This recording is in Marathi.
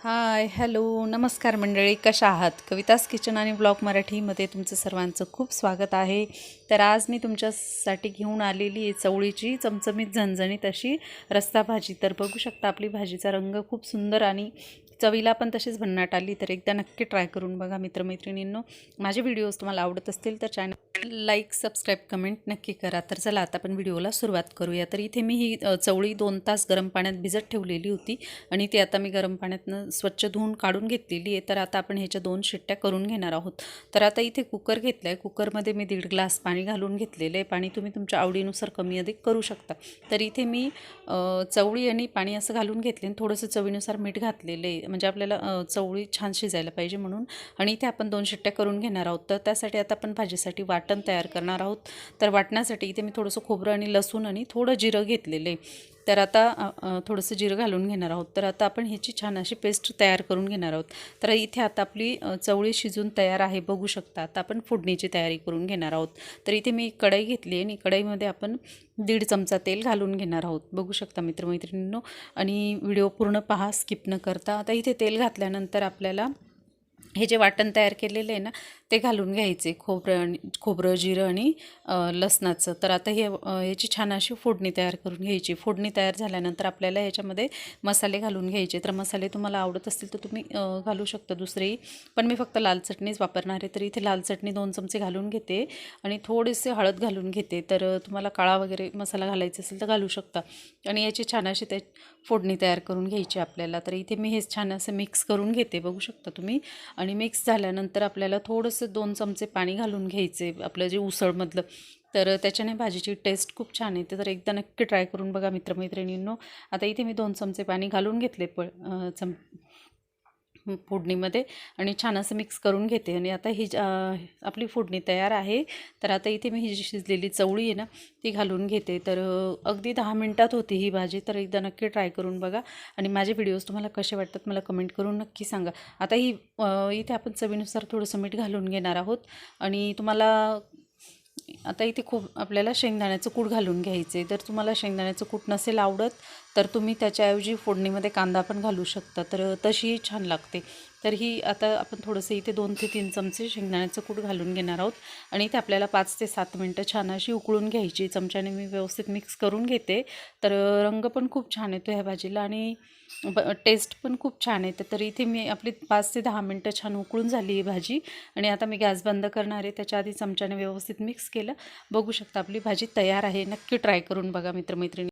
हाय हॅलो नमस्कार मंडळी कशा आहात? कवितास किचन आणि ब्लॉग मराठीमध्ये तुमचं सर्वांचं खूप स्वागत आहे. तर आज मी तुमच्यासाठी घेऊन आलेली आहे चवळीची चमचमीत झणझणीत अशी रस्ता भाजी. तर बघू शकता आपली भाजीचा रंग खूप सुंदर आणि चवीला पण तशीच भन्नाट आली. तर एकदा नक्की ट्राय करून बघा मित्रमैत्रिणींनो. माझे व्हिडिओज तुम्हाला आवडत असतील तर चॅनल लाईक सबस्क्राईब कमेंट नक्की करा. तर चला आता आपण व्हिडिओला सुरुवात करूया. तर इथे मी ही चवळी दोन तास गरम पाण्यात भिजत ठेवलेली होती आणि ती आता मी गरम पाण्यातनं स्वच्छ धुवून काढून घेतलेली आहे. तर आता आपण ह्याच्या दोन शिट्ट्या करून घेणार आहोत. तर आता इथे कुकर घेतला आहे कुकरमध्ये मी दीड ग्लास पाणी घालून घेतलेलं आहे. पाणी तुम्ही तुमच्या आवडीनुसार कमी अधिक करू शकता. तर इथे मी चवळी आणि पाणी असं घालून घेतले आणि थोडंसं चवीनुसार मीठ घातलेलं आहे. म्हणजे आपल्याला चवळी छान शिजायला पाहिजे म्हणून. आणि इथे आपण दोन शिट्ट्या करून घेणार आहोत. तर त्यासाठी आता आपण भाजीसाठी वाटण तयार करणार आहोत. तर वाटण्यासाठी इथे मी थोडंसं खोबरं आणि लसूण आणि थोडं जिरं घेतलेलं आहे. तर आता थोडंसं जिरं घालून घेणार आहोत. तर आता आपण ह्याची छान अशी पेस्ट तयार करून घेणार आहोत. तर इथे आता आपली चवळी शिजून तयार आहे बघू शकता. आता आपण फोडणीची तयारी करून घेणार आहोत. तर इथे मी कढई घेतली आहे आणि कढईमध्ये आपण दीड चमचा तेल घालून घेणार आहोत. बघू शकता मित्रमैत्रिणींनो. आणि व्हिडिओ पूर्ण पहा स्किप न करता. आता इथे तेल घातल्यानंतर आपल्याला हे जे वाटण तयार केलेलं आहे ना ते घालून घ्यायचे खोबरं आणि खोबरं जिरं आणि लसणाचं. तर आता हे याची छान अशी फोडणी तयार करून घ्यायची. फोडणी तयार झाल्यानंतर आपल्याला याच्यामध्ये मसाले घालून घ्यायचे. तर मसाले तुम्हाला आवडत असतील तर तुम्ही घालू शकता दुसरेही. पण मी फक्त लाल चटणीच वापरणार आहे. तर इथे लाल चटणी दोन चमचे घालून घेते आणि थोडेसे हळद घालून घेते. तर तुम्हाला काळा वगैरे मसाला घालायचा असेल तर घालू शकता. आणि याची छान अशी ते फोडणी तयार करून घ्यायची आपल्याला. तर इथे मी हे छान असं मिक्स करून घेते. बघू शकता तुम्ही. आणि मिक्स झाल्यानंतर आपल्याला थोडंसं दोन चमचे पाणी घालून घ्यायचे आपलं जे उसळमधलं. तर त्याच्याने भाजीची टेस्ट खूप छान येते. तर एकदा नक्की ट्राय करून बघा मित्रमैत्रिणींनो. आता इथे मी दोन चमचे पाणी घालून घेतले प चम फोडणीमध्ये आणि छान असं मिक्स करून घेते. आणि आता ही आपली फोडणी तयार आहे. तर आता इथे मी ही जी शिजलेली चवळी आहे ना ती घालून घेते. तर अगदी दहा मिनटात होती ही भाजी. तर एकदा नक्की ट्राय करून बघा. आणि माझे व्हिडिओज तुम्हाला कसे वाटतात मला कमेंट करून नक्की सांगा. आता ही इथे आपण चवीनुसार थोडंसं मीठ घालून घेणार आहोत. आणि तुम्हाला आता इथे खूप आपल्याला शेंगदाण्याचं कूट घालून घ्यायचे. जर तुम्हाला शेंगदाण्याचं कूट नसेल आवडत तर तुम्ही त्याच्याऐवजी फोडणीमध्ये कांदा पण घालू शकता. तर तशीही छान लागते. तर ही आता आपण थोडंसं इथे दोन ते तीन चमचे शेंगदाण्याचं कूट घालून घेणार आहोत. आणि ते आपल्याला पाच ते सात मिनटं छान अशी उकळून घ्यायची. चमच्याने मी व्यवस्थित मिक्स करून घेते. तर रंग पण खूप छान येतो ह्या भाजीला आणि ब टेस्ट पण खूप छान येते. तर इथे मी आपली पाच ते दहा मिनटं छान उकळून झाली ही भाजी. आणि आता मी गॅस बंद करणार आहे. त्याच्या आधी चमच्याने व्यवस्थित मिक्स केलं. बघू शकता आपली भाजी तयार आहे. नक्की ट्राय करून बघा मित्रमैत्रिणी.